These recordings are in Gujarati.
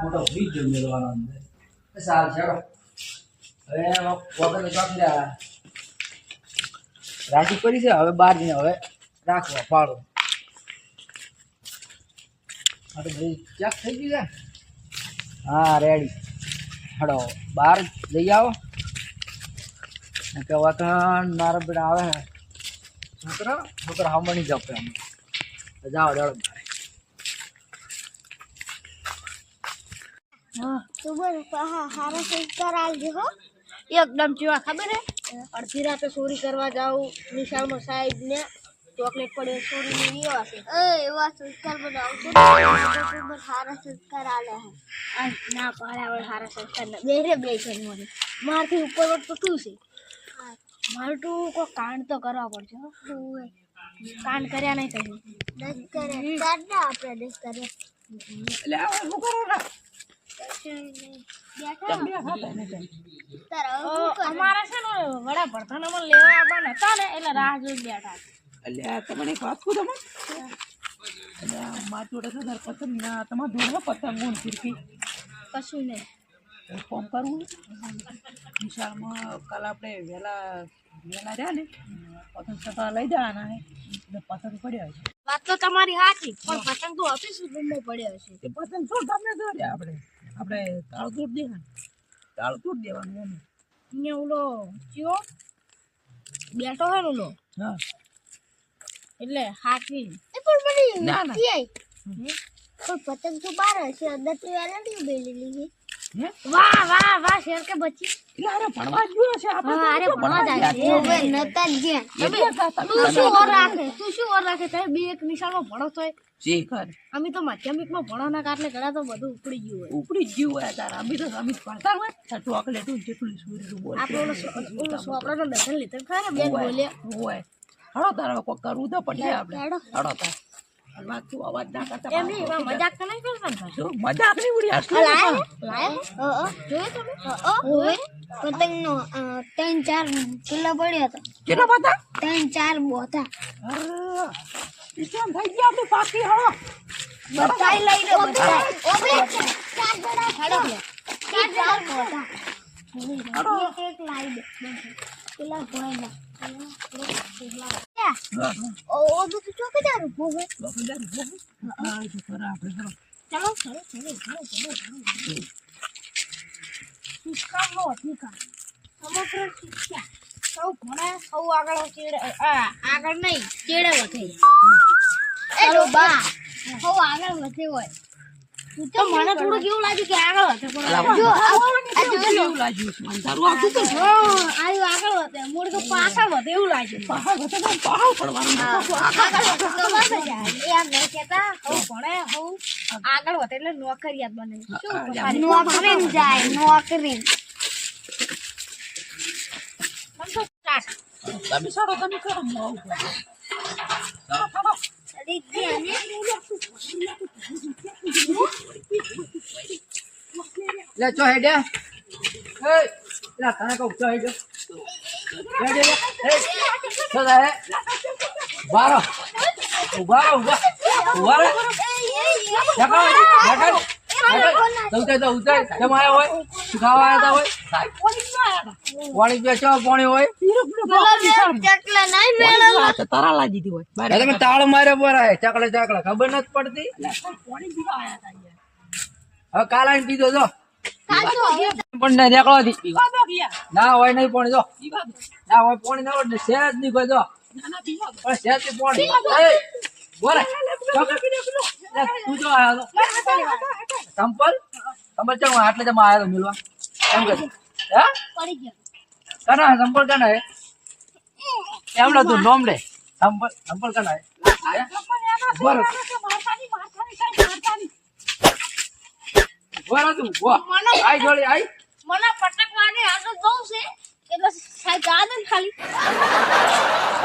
ફોટો ભૂલી ગયો મેળવાનો અંદર સારું ચાલો હવે વગર ચોક લે રાખી પડી છે હવે બાર જઈને હવે રાખવા પાડો હા તો ભાઈ ચેક થઈ ગયું છે હા રેડી હડો બાર લઈ આવો. અને કે મારા બેટા આવે છોકરા? છોકરો હમણાં જાવ અમે. જાઓ ડળો તું બોલ હારા સંસ્કાર આલજે હો. એકદમ ચીવા ખબર હે? અડધી રાતે ચોરી કરવા જાઉં, નિશાળમાં સાહેબ ને ચોકલેટ પડે ચોરી ની એવા છે. એ એવા સંસ્કાર બનાવતો તું સારા સંસ્કાર આલે હે. ના પાડે આવડે હારા સંસ્કાર ના. બે રે બે છે મને મારથી ઉપર વટ તો તું છે? મારું તો કોઈ કાંડ તો કરવા પડશે કાંડ કર્યા નહીં કહ્યું દસ કર્યા કાંડ ના આપણે દસ કરે. એટલે આ શું કરો ના? અમારા છે ને વડા ભરતાનામાં લેવા આવવાના હતા ને એટલે રાહ જોઈ બેઠા આ તમને એક વાત કહું તમે આ મારી જોડે છે તારે પતંગ ના તમારે જોડે પતંગ ફીરકી. કશું નહીં. એક ફોન કરવું વિશાળમાં કાલ આપણે વહેલા વહેલા રહ્યા ને પતંગ સટા લઈ જવાના હે એટલે પતંગ પડ્યા છે વાત તો તમારી સાચી પણ પતંગ તો ઓફિસ રૂમમાં પડ્યો છે એ પતંગ શું ગમે તો આપણે આપણે તાળ દેવાનું. તાળ દેવાનું એમ. અહીંયા ઓલો ચિયો બેઠો હોય ઓલો? હા. એટલે હાથી પણ મને ના, ના. પણ પતંગ તો બહાર હશે અંદર તો વહેલા નથી બેલેલી હે? વાહ વાહ વાહ શેર કે બચી? એટલે અરે ભણવા જ ગયો છે આપણે અરે ભણવા જાય છે. હવે નતા જ. તા- શું ઓર રાખે? તું શું ઓર રાખે? તારે બે એક નિશાળમાં ભણો તોય. શીખર અમે તો માધ્યમિકમાં ભણવાના કારણે ઘણા તો બધું ઉપડી ગયું હોય. ઉપડી જ ગયું હોય તાર. અમે તો અમે જ ભણતા હોય. તાર ચોકલેટ જેટલું સુરેલું બોલ. આપણે ઓલો ઓલો સોપડાનો દર્શન લીધો ખરા? બેન બોલ્યા. હોય. હળો તારા કોક કરવું તો આપણે. હળો તાર. અવાજ અવાજ ના કરતા એમ નહીં મજાક તો નહીં કરતા ને શું મજાક નહીં ઉડી આ શું લાયા લાયા જોયું તમે? હોય પતંગનો ત્રણ ચાર કિલો પડ્યો હતો. કેટલા ત્રણ ચાર બોથા અરે, થઈ ગયા આપણે પાકી હળો બધાય લઈ લો ચાર જણા હેડો. ચાર ચાર બોથા એક એક લાવી દે. પેલા ભોય ના હા, ઓ ઓ ચોકીદાર ઊભો હોય બકુદાર, બકુ. હા, એ આપણે ચલો ચલો ચલો ચલો ચલો ચલો શિક્ષણ નો અધિકાર સમગ્ર શિક્ષા સૌ ભણે સૌ આગળ ચેડે આગળ નહીં ચેડે વધે એ બા સૌ આગળ વધે હોય તો મને થોડું કેવું લાગ્યું કે આગળ જો જો લાગ્યું મને તારું હતું ને? આગળ વધે મૂળ તો પાછળ વધે એવું લાગ્યું પહાડ વચ્ચે તો પહાડ પડવાનું આગળ વધે તો વધે જાય. એ આમ નહીં કહેતા સૌ ભણે સૌ આગળ વધે એટલે નોકરિયાત બને શું નોકરી જાય નોકરી તમે સારો તમે કરું. ચાલો, ચાલો. લે, ચો હેડે. લા, તને કહું, ચો હેડે. હેડે એ ચો હે. બારો ઊભા ઊભા. ઊભા રહો. જગા જગા જગા ઉતર આયા હોય? ખાવા આયા તા હોય? પાણી બેસો પાણી હોય? તારા લાગી હતી હોય તમે તાળ માર્યો પર ચકલે ચકલે ખબર નથી પડતી? હવે કાલ આવીને પીધો, જો. પણ નહીં દેખો હતી ના હોય નહીં પણ જો. ના હોય પણ ના હોય સેજ નહીં કોઈ જો. પણ સહેજ નહીં પાણી. બોલે. તું જો આયો તો સંપલ? સંપલ ચાલ હું આટલે જમા આવ્યો મિલવા. એમ કે હે? કના સંપલ કના હે એમનો તું નોમ લે. સંપલ સંપલ કના હે હે? બોલો તું બો આઈ જોડી આઈ. મને પટકવાની આસો જવું છે એટલે સાહેબ જા દે ને ખાલી.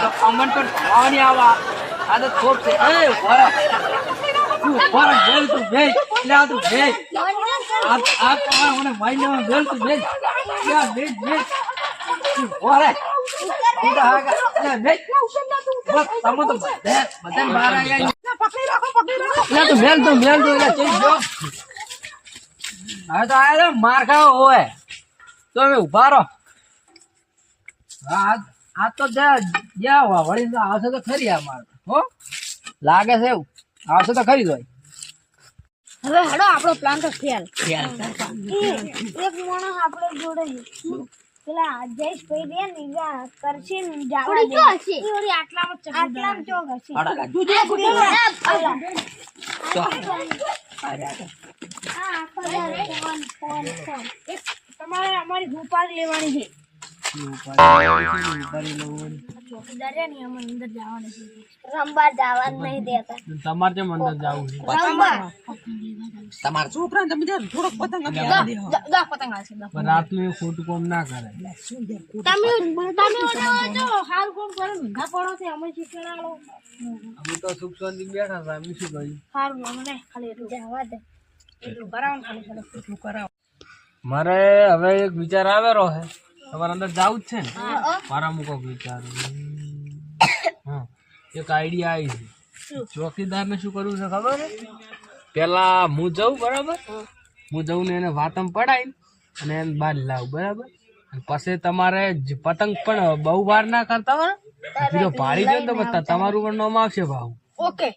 તો અમન તો ખાવાની આવા આ તો ખોટ છે. એ બોલો તું બોલો બેલ તું બેલ. લે તું બેલ. આ આ તમારે મને મહિનામાં બેલ તું બેલ. યા બેલ ઓરે તું લે બેલ. બસ તમે તો બધા બધા બહાર આવ્યા લે તું મેલ તું લે ચઈ જો હવે તો આયા તો માર ખાવો હોય તો અમે ઊભા રહો. આ- આ તો જ્યાં વળી તો આવશે તો ખરી આ માર. હો? લાગે છે એવું. આવશે તો ખરી જ હોય. હવે હેડો આપણો પ્લાન તો ફેલ એક માણસ આપણે જોડે છે. પેલા જયેશભાઈ રે ને કરશે ને જાવા દે. ઈ આટલામાં જ આટલામાં ચોક હશે. તું જે ગુડે તો તમારે અમારી ભોપાલ લેવાની છે. ચોકીદાર ને અમે અંદર જવાનું છે. રંબા જવાનું નહીં દેતા. તમારે કેમ અંદર જવું છે. રંબા તમારા છોકરાને તમે ત્યાં થોડોક પતંગ આપી દા. દા પતંગ આવશે દા પણ રાતનું ખોટું કામ ના કરે. તમે તમે ઓલા જો હાલ કોમ કરો? ધંધા પડો છે અમે તો સુખ શાંતિ બેઠા હતા અમે શું કહ્યું હારું અમને ખાલી એટલું. જવા દે. એટલું કરાવો એટલું કરાવો મારે હવે એક વિચાર આવેલો છે તમારે અંદર જવું જ છે ને? મારા મૂકો વિચાર. હા. એક આઈડિયા આવી છે. ચોકીદાર ને શું કરવું છે ખબર છે? પેલા હું જઉં બરાબર? હું જઉં ને એને વાતમ પડાવી અને એને બહાર લાવું બરાબર? પછી તમારે પતંગ પણ બહુ વાર ના કરતા હોય બીજો પાડી દો તો તમારું પણ નામ આવશે ભાવ. ઓકે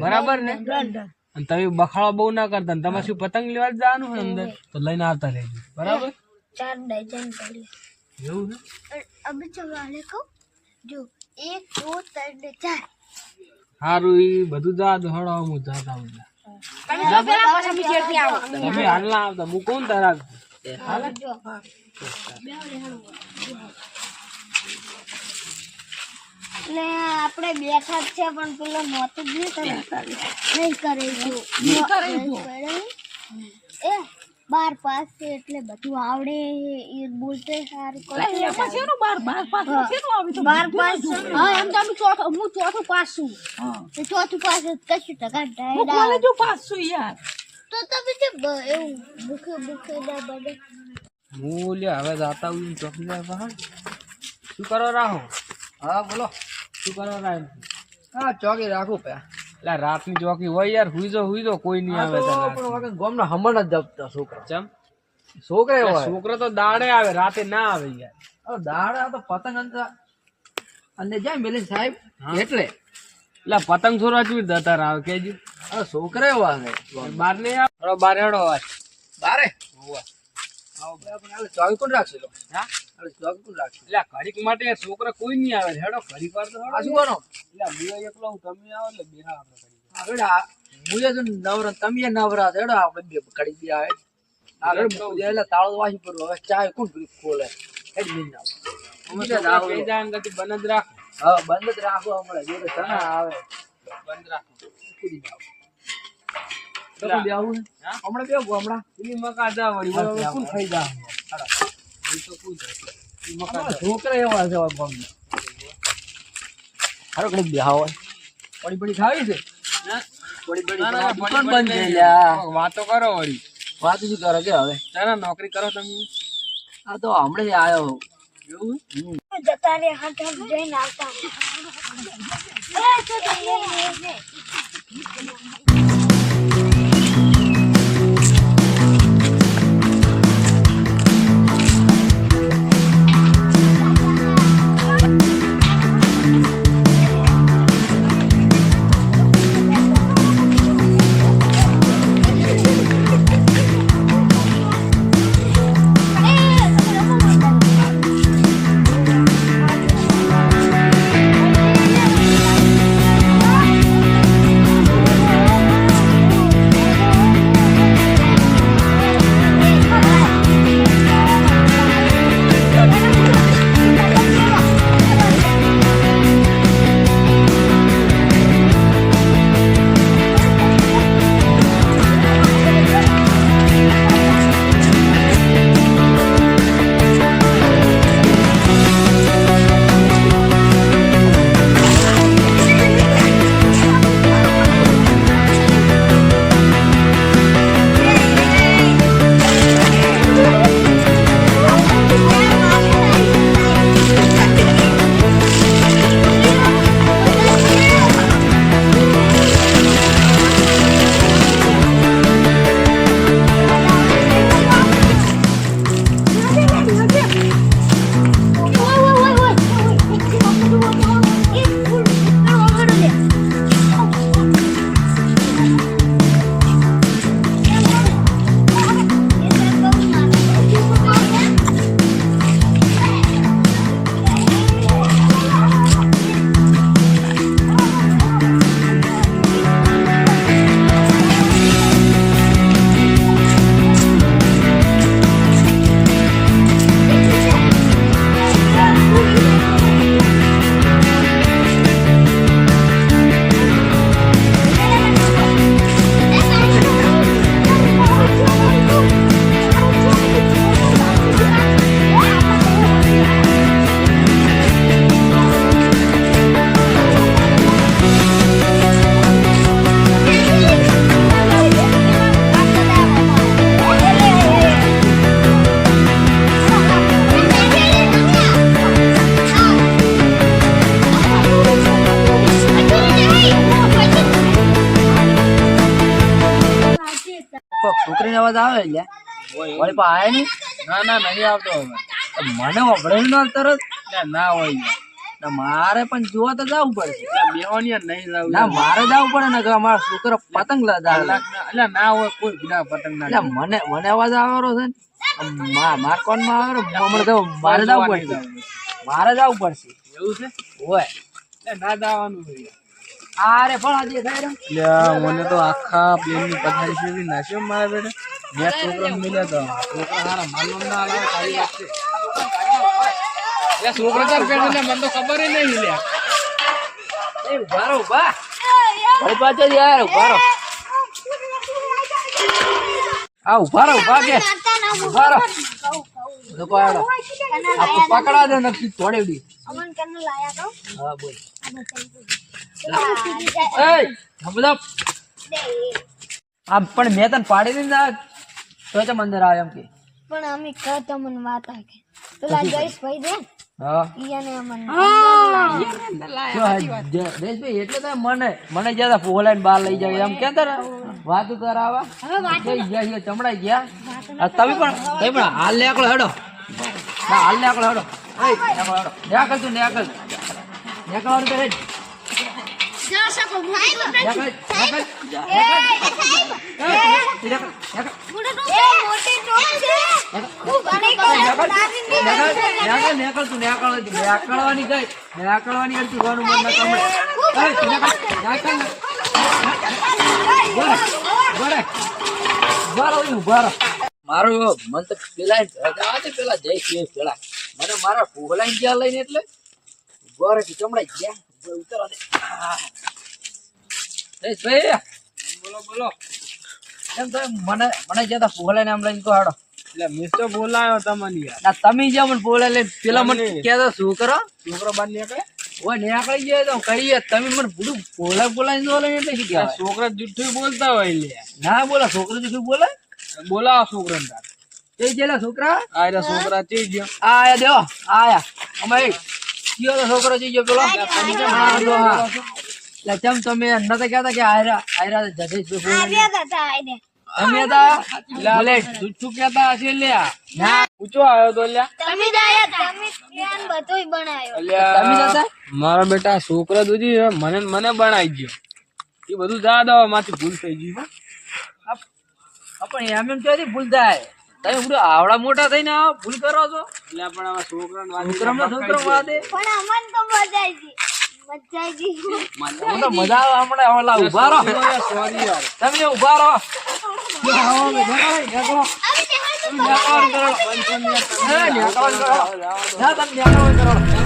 બરાબર ને? ડન ડન તમે બખાડો બહુ ના કરતા ને તમારે શું પતંગ લેવા જવાનું હોય અંદર? તો લઈને આવતા રહેજો. બરાબર? ચાર ડઝન પડી એવું અબ ચવાલે કહું. જો એક દો ત્રણ ચાર. સારું એ બધું જા દોડો હું જાતા હું તમે હાલ ના આવતા. હું કોણ તારા હાલ. એટલે આપણે બેઠા જ છે પણ પેલો મોત જ નહીં કરે. નહીં કરે જો એ બાર પાસ છે એટલે બધું આવડે એ બોલતે સારું કરે. બાર પાસ હા. એમ તો ચોથું હું ચોથું પાસ છું. તો ચોથું પાસ કશું ટકા ડાયડા તો તમે જે એવું ભૂખે ભૂખે ના બને? હું લે હવે જાતા હું બહાર શું કરો રાહો હા બોલો. શું કરો રાહ હા ચોકી રાખું પે એટલે રાતની ચોકી હોય યાર હુઈ જો હુઈ જો કોઈ નહીં આવે. પણ વખત ગોમના હમણ જ જપતા છોકરા. ચમ? છોકરા એટલે છોકરો તો દાડે આવે રાતે ના આવે યાર. દાડે તો પતંગ અંતર અને જાય મેલી સાહેબ? એટલે? એટલે પતંગ છોડવા ચૂર દતાર આવે કેજી. અરે છોકરા એવા છે. બાર ને બારે બાર હેડો બારે? આવો બે કોણ રાખશે હા? એટલે ઘડીક માટે છોકરા કોઈ નહીં આવે. હેડો ઘડીક વાર તો શું કરો? એટલે હું એકલો હું તમે આવો એટલે બેહા આપણે આગળ આ મુજે નવરા તમે નવરા હેડો આપણે બે કડી દે આવે. આગળ એટલે તાળો વાસી પર હવે ચાય કોણ ખોલે. હેડ મિન બંધ રાખો. હા બંધ જ રાખો હમણાં. જો તો આવે. બંધ રાખો? હમણાં બેહવું હમણાં. મકા જા વળી. બસ કોણ ખાઈ જા તો કોણ છોકરા એવા છે. હારો કડીક બેહા હોય પડી પડી ખાવી છે? પડી પડી. દુકાન બંધ વાતો કરો વળી. વાત શું કરો કે હવે? ચાલો નોકરી કરો તમે. આ તો હમણાં જ આવ્યો એવું? જતા રે હાથ હાથ જઈને આવતા. એ તો અવાજ આવે એટલે વળી આયા નહીં? ના ના નહીં આવતો મને વભળેલું ના તરત? ના હોય ના મારે પણ જોવા તો જવું પડે. બેવાની નહીં જવું ના મારે જવું પડે ને કે અમારા છોકરો પતંગ લગાવે. ના- એટલે ના હોય કોઈ ના પતંગ ના એટલે મને મને અવાજ આવવાનો છે માર કોણમાં આવેલો હમણાં તો મારે જવું પડશે. મારે જવું પડશે. એવું છે? હોય. ના દાવાનું થાય મને તો આખા પ્લેનની પથારી ફેરવી નાખ્યો મારા બેટા મેં છોકરા મળ્યા તો. છોકરા હારા માનવ ના લાવે છોકરા ચાર પેટ મને તો ખબર નહીં લ્યા એ ઊભા વળી પાછો યાર ઊભા રહો. આ ઊભા ઊભા કે. ઊભા લોકો આડો. આ તો પકડા દે નક્કી તોડી અમન કને લાયા તો? હા બોલ. આ પણ મેં તને પાડી દીધી ના તો તો મંદિર આવે એમ કે. પણ અમે કર તમને વાત આકે પેલા જયેશ ભાઈ દે હા. ઈયાને અમન જો આ એટલે તો મને મને જ્યાં ફોલાઈને બહાર લઈ જાય એમ કે ને વાતો કરાવા. જઈ ચમડાઈ ગયા. તમે પણ તમે પણ હાલ નીકળો હેડો. ના હાલ નીકળો હેડો. નીકળ તું નીકળવાનું તો ઘણી મન ન કમળે એય, તું નીકળ નીકળ ઊભા રહે, મારો મન તો પેલા પેલા જય છે પેલા મને મારા ફોલાઈ ગયા લઈને એટલે રહે કે ચમડાઈ ગયા. ઊભા ઉતરવા દે. જયેશભાઈ, બોલો બોલો. કેમ તમે મને મને જતા ફોલાઈને આમ લઈને કહો હાડો. એટલે મિસ તો બોલાયો તમને યાર. ના તમે જે મને બોલે લે પેલા મને. કહેતો શું કરો? છોકરો બાર નીકળે? ઓય નીકળી જાય તો કહીએ તમે મને પૂરું બોલા ફોલાઈને જો લઈને એટલે શું કહેવાય? છોકરા જુઠ્ઠું બોલતા હોય લે. ના બોલા છોકરો જુઠ્ઠું બોલે? બોલાવો છોકરા તાર. એ જેલા છોકરા. આ રહ્યા છોકરા ચી ગયો. આયા દેવો આયા. અમે કયો છોકરો જઈ ગયો પેલો. હા, જો, હા. એટલે ચમ તમે નતા કહેતા કે આયરા આયરા જગદીશ ભાઈ આવ્યા હતા આઈને. તમે હતા બોલે જુઠ્ઠું કહેતા હશે લ્યા ના ઊંચો આવ્યો તો લ્યા તમે જ તમે બનાવ્યો. તમે નતા મારો બેટા છોકરો દૂધી મને મને બનાવી ગયો એ બધું જા દો માંથી ભૂલ થઈ ગઈ પણ એમ એમ ચોથી ભૂલ થાય. તમે બધું આવડા મોટા થઈને ભૂલ કરો છો. એટલે પણ આવા છોકરાને વાત છોકરામાં છોકરો વાદે પણ અમન તો મજા આવી મજા આવી મને તો મજા આવે હમણાં ઓલા ઊભા રહો. સોરી યાર તમે ઊભા રહો. આવો, કરો. કરો. ના, તમે કરો.